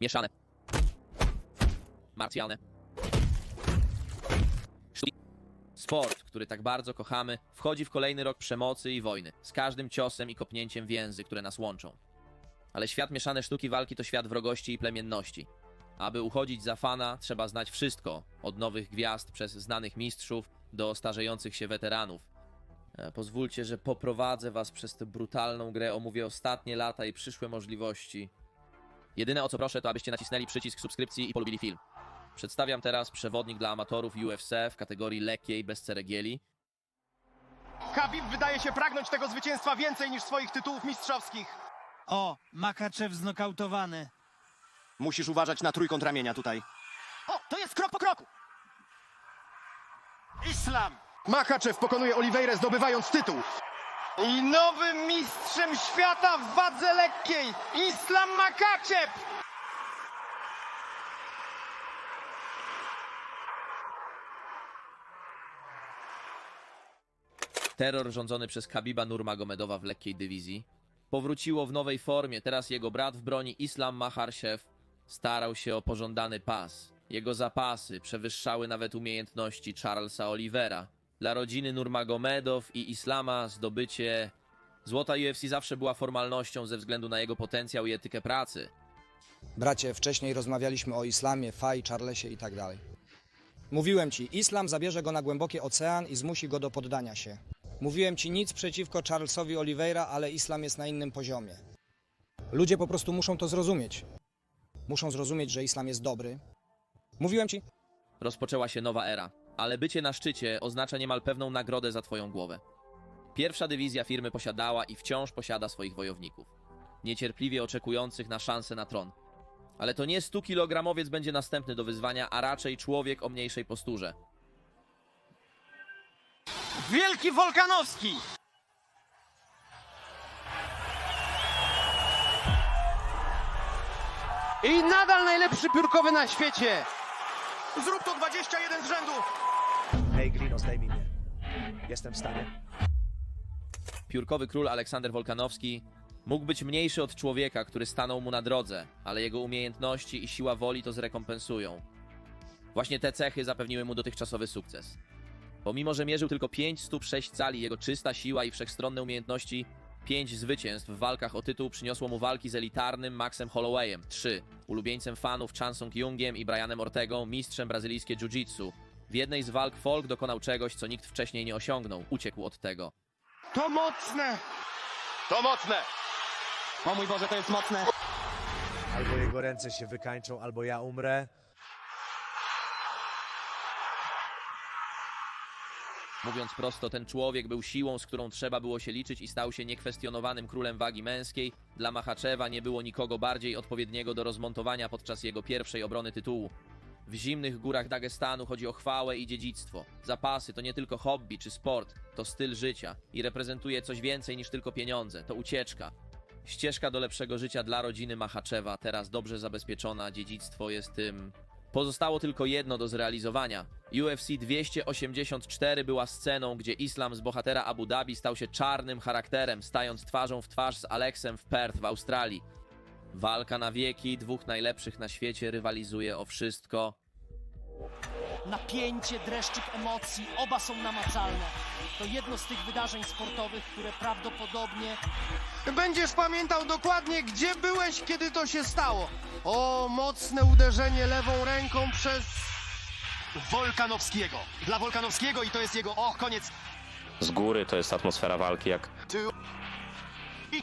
Mieszane. Marcjalne. Sport, który tak bardzo kochamy, wchodzi w kolejny rok przemocy i wojny, z każdym ciosem i kopnięciem więzy, które nas łączą. Ale świat mieszane sztuki walki to świat wrogości i plemienności. Aby uchodzić za fana, trzeba znać wszystko, od nowych gwiazd przez znanych mistrzów do starzejących się weteranów. E, Pozwólcie, że poprowadzę was przez tę brutalną grę, omówię ostatnie lata i przyszłe możliwości. Jedyne o co proszę, to abyście nacisnęli przycisk subskrypcji i polubili film. Przedstawiam teraz przewodnik dla amatorów UFC w kategorii lekkiej bez ceregieli. Khabib wydaje się pragnąć tego zwycięstwa więcej niż swoich tytułów mistrzowskich. O, Makaczew znokautowany. Musisz uważać na trójkąt ramienia tutaj. O, to jest krok po kroku. Islam! Makaczew pokonuje Oliveira zdobywając tytuł. I nowym mistrzem świata w wadze lekkiej, Islam Makaczew! Terror rządzony przez Khabiba Nurmagomedowa w lekkiej dywizji powróciło w nowej formie. Teraz jego brat w broni Islam Maharshev starał się o pożądany pas. Jego zapasy przewyższały nawet umiejętności Charlesa Olivera. Dla rodziny Nurmagomedow i Islama zdobycie złota UFC zawsze była formalnością ze względu na jego potencjał i etykę pracy. Bracie, wcześniej rozmawialiśmy o islamie, Faj, Charlesie i tak dalej. Mówiłem ci, islam zabierze go na głęboki ocean i zmusi go do poddania się. Mówiłem ci nic przeciwko Charlesowi Oliveira, ale islam jest na innym poziomie. Ludzie po prostu muszą to zrozumieć. Muszą zrozumieć, że islam jest dobry. Mówiłem ci, Rozpoczęła się nowa era, ale bycie na szczycie oznacza niemal pewną nagrodę za twoją głowę. Pierwsza dywizja firmy posiadała i wciąż posiada swoich wojowników, niecierpliwie oczekujących na szansę na tron. Ale to nie 100-kilogramowiec będzie następny do wyzwania, a raczej człowiek o mniejszej posturze. Wielki Wolkanowski! I nadal najlepszy piórkowy na świecie! Zrób to 21 z rzędu. Jestem w stanie. Piórkowy król Aleksander Wolkanowski mógł być mniejszy od człowieka, który stanął mu na drodze, ale jego umiejętności i siła woli to zrekompensują. Właśnie te cechy zapewniły mu dotychczasowy sukces. Pomimo, że mierzył tylko 5 stóp 6 cali, jego czysta siła i wszechstronne umiejętności 5 zwycięstw w walkach o tytuł przyniosło mu walki z elitarnym Maxem Hollowayem 3, ulubieńcem fanów Chansung Jungiem i Brianem Ortegą, mistrzem brazylijskie jiu-jitsu. W jednej z walk Folk dokonał czegoś, co nikt wcześniej nie osiągnął. Uciekł od tego. To mocne! To mocne. O mój Boże, to jest mocne! Albo jego ręce się wykańczą, albo ja umrę. Mówiąc prosto, ten człowiek był siłą, z którą trzeba było się liczyć i stał się niekwestionowanym królem wagi męskiej. Dla Machaczewa nie było nikogo bardziej odpowiedniego do rozmontowania podczas jego pierwszej obrony tytułu. W zimnych górach Dagestanu chodzi o chwałę i dziedzictwo. Zapasy to nie tylko hobby czy sport, to styl życia i reprezentuje coś więcej niż tylko pieniądze. To ucieczka. Ścieżka do lepszego życia dla rodziny Machaczewa, teraz dobrze zabezpieczona, dziedzictwo jest tym Pozostało tylko jedno do zrealizowania. UFC 284 była sceną, gdzie islam z bohatera Abu Dhabi stał się czarnym charakterem, stając twarzą w twarz z Alexem w Perth w Australii. Walka na wieki dwóch najlepszych na świecie rywalizuje o wszystko. Napięcie, dreszczyk emocji, oba są namacalne. To jedno z tych wydarzeń sportowych, które prawdopodobnie Będziesz pamiętał dokładnie, gdzie byłeś, kiedy to się stało. O, mocne uderzenie lewą ręką przez... Wolkanowskiego. Dla Wolkanowskiego i to jest jego, o, koniec. z góry to jest atmosfera walki, jak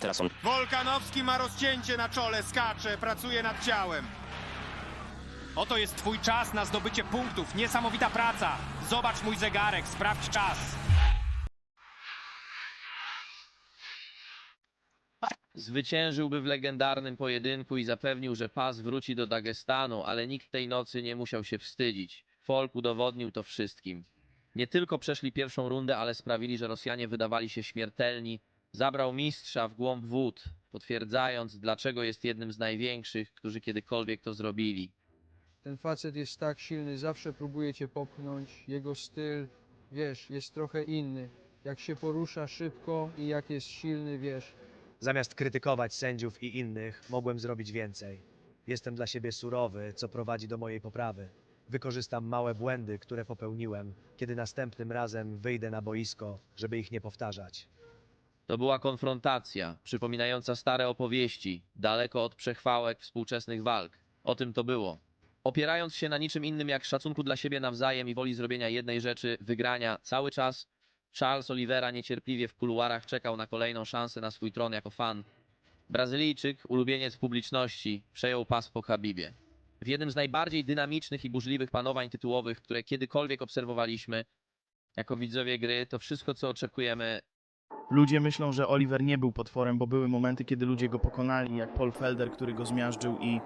teraz on Wolkanowski ma rozcięcie na czole, skacze, pracuje nad ciałem. Oto jest twój czas na zdobycie punktów. Niesamowita praca. Zobacz mój zegarek, sprawdź czas. Zwyciężyłby w legendarnym pojedynku i zapewnił, że pas wróci do Dagestanu, ale nikt tej nocy nie musiał się wstydzić. Folk udowodnił to wszystkim. Nie tylko przeszli pierwszą rundę, ale sprawili, że Rosjanie wydawali się śmiertelni. Zabrał mistrza w głąb wód, potwierdzając, dlaczego jest jednym z największych, którzy kiedykolwiek to zrobili. Ten facet jest tak silny, zawsze próbuje cię popchnąć. Jego styl, wiesz, jest trochę inny. Jak się porusza szybko i jak jest silny, wiesz. Zamiast krytykować sędziów i innych, mogłem zrobić więcej. Jestem dla siebie surowy, co prowadzi do mojej poprawy. Wykorzystam małe błędy, które popełniłem, kiedy następnym razem wyjdę na boisko, żeby ich nie powtarzać. To była konfrontacja, przypominająca stare opowieści, daleko od przechwałek współczesnych walk. O tym to było. Opierając się na niczym innym jak szacunku dla siebie nawzajem i woli zrobienia jednej rzeczy, wygrania cały czas, Charles Oliveira niecierpliwie w kuluarach czekał na kolejną szansę na swój tron jako fan. Brazylijczyk, ulubieniec publiczności, przejął pas po Habibie. W jednym z najbardziej dynamicznych i burzliwych panowań tytułowych, które kiedykolwiek obserwowaliśmy, jako widzowie gry, to wszystko co oczekujemy Ludzie myślą, że Oliver nie był potworem, bo były momenty, kiedy ludzie go pokonali, jak Paul Felder, który go zmiażdżył i...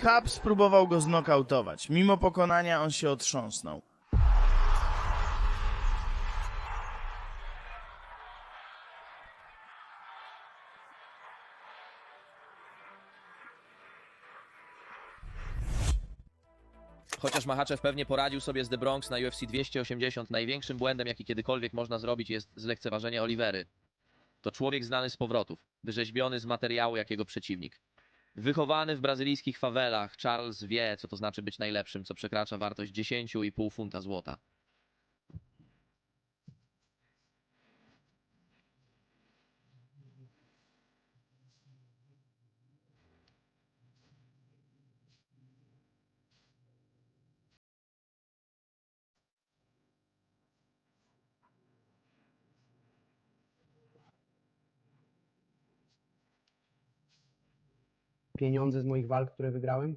Cup spróbował go znokautować. Mimo pokonania on się otrząsnął. Chociaż Maczaczew pewnie poradził sobie z The Bronx na UFC 280, największym błędem, jaki kiedykolwiek można zrobić, jest zlekceważenie Olivery. To człowiek znany z powrotów, wyrzeźbiony z materiału jak jego przeciwnik. Wychowany w brazylijskich fawelach, Charles wie, co to znaczy być najlepszym, co przekracza wartość 10,5 funta złota. Pieniądze z moich walk, które wygrałem?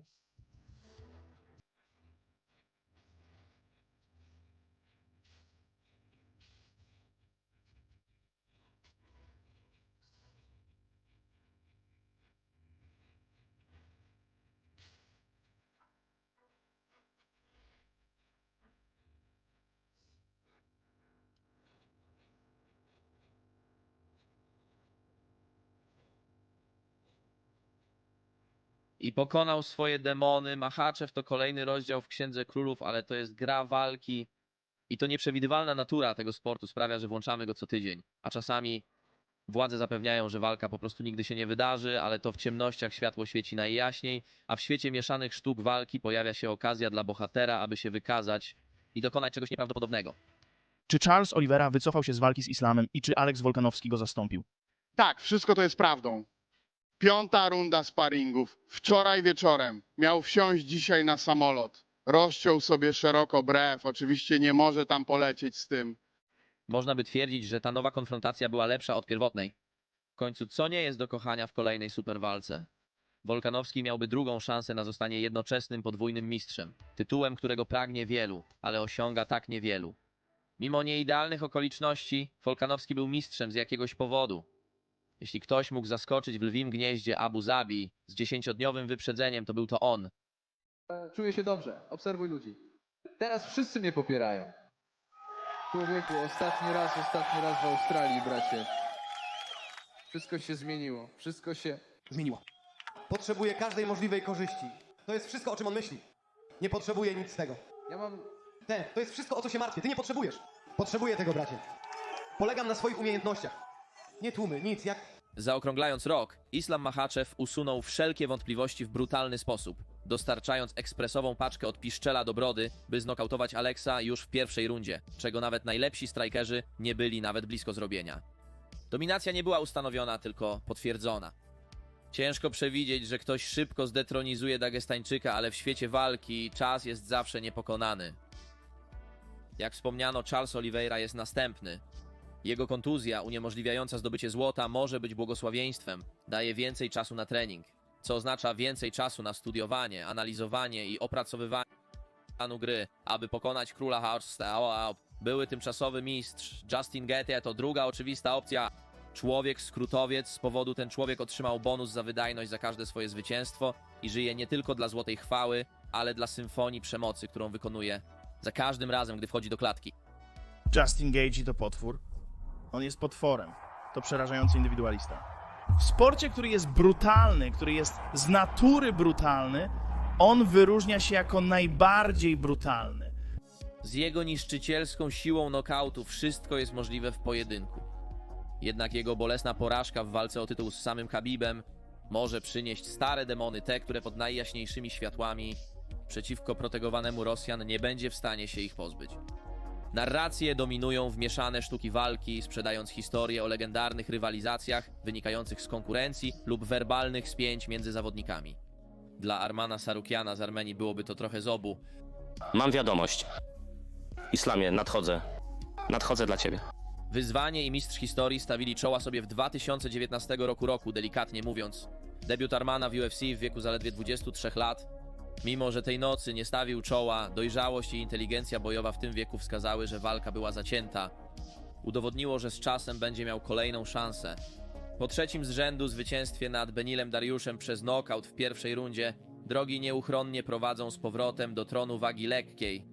I pokonał swoje demony. Maczaczew to kolejny rozdział w Księdze Królów, ale to jest gra walki. I to nieprzewidywalna natura tego sportu sprawia, że włączamy go co tydzień. A czasami władze zapewniają, że walka po prostu nigdy się nie wydarzy, ale to w ciemnościach światło świeci najjaśniej, a w świecie mieszanych sztuk walki pojawia się okazja dla bohatera, aby się wykazać i dokonać czegoś nieprawdopodobnego. Czy Charles Oliveira wycofał się z walki z Islamem i czy Alex Wolkanowski go zastąpił? Tak, wszystko to jest prawdą. Piąta runda sparingów. Wczoraj wieczorem. Miał wsiąść dzisiaj na samolot. Rozciął sobie szeroko brew. Oczywiście nie może tam polecieć z tym. Można by twierdzić, że ta nowa konfrontacja była lepsza od pierwotnej. W końcu, co nie jest do kochania w kolejnej superwalce? Wolkanowski miałby drugą szansę na zostanie jednoczesnym podwójnym mistrzem. Tytułem, którego pragnie wielu, ale osiąga tak niewielu. Mimo nieidealnych okoliczności, Wolkanowski był mistrzem z jakiegoś powodu. Jeśli ktoś mógł zaskoczyć w lwim gnieździe Abu Zabi z dziesięciodniowym wyprzedzeniem, to był to on. Czuję się dobrze. Obserwuj ludzi. Teraz wszyscy mnie popierają. Człowieku, ostatni raz, ostatni raz w Australii, bracie. Wszystko się zmieniło. Wszystko się... Zmieniło. Potrzebuje każdej możliwej korzyści. To jest wszystko, o czym on myśli. Nie potrzebuje nic z tego. Ja mam... Te, to jest wszystko, o co się martwię. Ty nie potrzebujesz. Potrzebuję tego, bracie. Polegam na swoich umiejętnościach. Nie tłumy, nic, jak... Zaokrąglając rok, Islam Maczaczew usunął wszelkie wątpliwości w brutalny sposób, dostarczając ekspresową paczkę od piszczela do brody, by znokautować Alexa już w pierwszej rundzie, czego nawet najlepsi strajkerzy nie byli nawet blisko zrobienia. Dominacja nie była ustanowiona, tylko potwierdzona. Ciężko przewidzieć, że ktoś szybko zdetronizuje Dagestańczyka, ale w świecie walki czas jest zawsze niepokonany. Jak wspomniano, Charles Oliveira jest następny, jego kontuzja uniemożliwiająca zdobycie złota może być błogosławieństwem, daje więcej czasu na trening, co oznacza więcej czasu na studiowanie, analizowanie i opracowywanie planu gry, aby pokonać króla Hardstyle. Były tymczasowy mistrz Justin Getty to druga oczywista opcja. Człowiek skrótowiec, z powodu ten człowiek otrzymał bonus za wydajność za każde swoje zwycięstwo i żyje nie tylko dla złotej chwały, ale dla symfonii przemocy, którą wykonuje za każdym razem, gdy wchodzi do klatki. Justin Gage to potwór. On jest potworem. To przerażający indywidualista. W sporcie, który jest brutalny, który jest z natury brutalny, on wyróżnia się jako najbardziej brutalny. Z jego niszczycielską siłą nokautu wszystko jest możliwe w pojedynku. Jednak jego bolesna porażka w walce o tytuł z samym Khabibem może przynieść stare demony, te, które pod najjaśniejszymi światłami przeciwko protegowanemu Rosjan nie będzie w stanie się ich pozbyć. Narracje dominują wmieszane sztuki walki, sprzedając historie o legendarnych rywalizacjach wynikających z konkurencji lub werbalnych spięć między zawodnikami. Dla Armana Sarukiana z Armenii byłoby to trochę z obu. Mam wiadomość. Islamie, nadchodzę. Nadchodzę dla ciebie. Wyzwanie i mistrz historii stawili czoła sobie w 2019 roku roku, delikatnie mówiąc. Debiut Armana w UFC w wieku zaledwie 23 lat. Mimo, że tej nocy nie stawił czoła, dojrzałość i inteligencja bojowa w tym wieku wskazały, że walka była zacięta. Udowodniło, że z czasem będzie miał kolejną szansę. Po trzecim z rzędu zwycięstwie nad Benilem Dariuszem przez knockout w pierwszej rundzie, drogi nieuchronnie prowadzą z powrotem do tronu wagi lekkiej,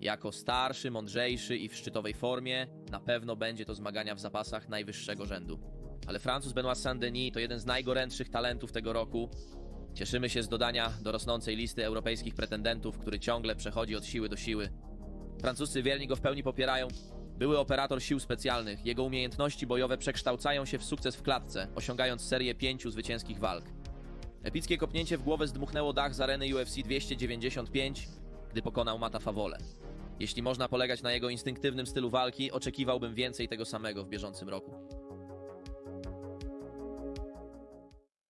jako starszy, mądrzejszy i w szczytowej formie, na pewno będzie to zmagania w zapasach najwyższego rzędu. Ale Francuz Benoit Saint-Denis to jeden z najgorętszych talentów tego roku. Cieszymy się z dodania do rosnącej listy europejskich pretendentów, który ciągle przechodzi od siły do siły. Francuscy wierni go w pełni popierają. Były operator sił specjalnych, jego umiejętności bojowe przekształcają się w sukces w klatce, osiągając serię pięciu zwycięskich walk. Epickie kopnięcie w głowę zdmuchnęło dach z areny UFC 295, gdy pokonał Mata Favole. Jeśli można polegać na jego instynktywnym stylu walki, oczekiwałbym więcej tego samego w bieżącym roku.